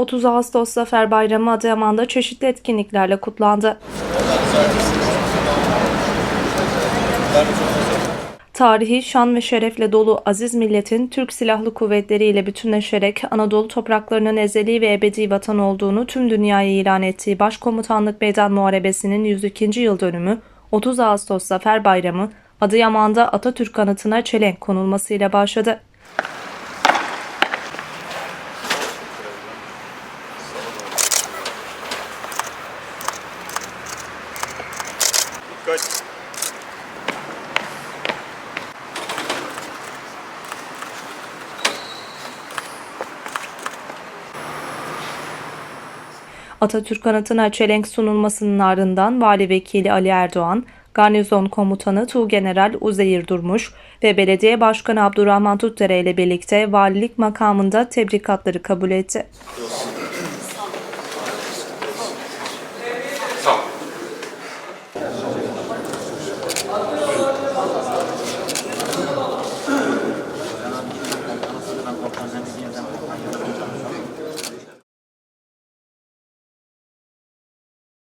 30 Ağustos Zafer Bayramı Adıyaman'da çeşitli etkinliklerle kutlandı. Tarihi şan ve şerefle dolu aziz milletin Türk Silahlı Kuvvetleri ile bütünleşerek Anadolu topraklarının ezeli ve ebedi vatan olduğunu tüm dünyaya ilan ettiği Başkomutanlık Meydan Muharebesi'nin 102. yıl dönümü 30 Ağustos Zafer Bayramı Adıyaman'da Atatürk anıtına çelenk konulmasıyla başladı. Dikkat. Atatürk anıtına çelenk sunulmasının ardından Vali Vekili Ali Erdoğan, Garnizon Komutanı Tuğgeneral Uzeyir Durmuş ve Belediye Başkanı Abdurrahman Tutdere ile birlikte valilik makamında tebrikatları kabul etti. Sağ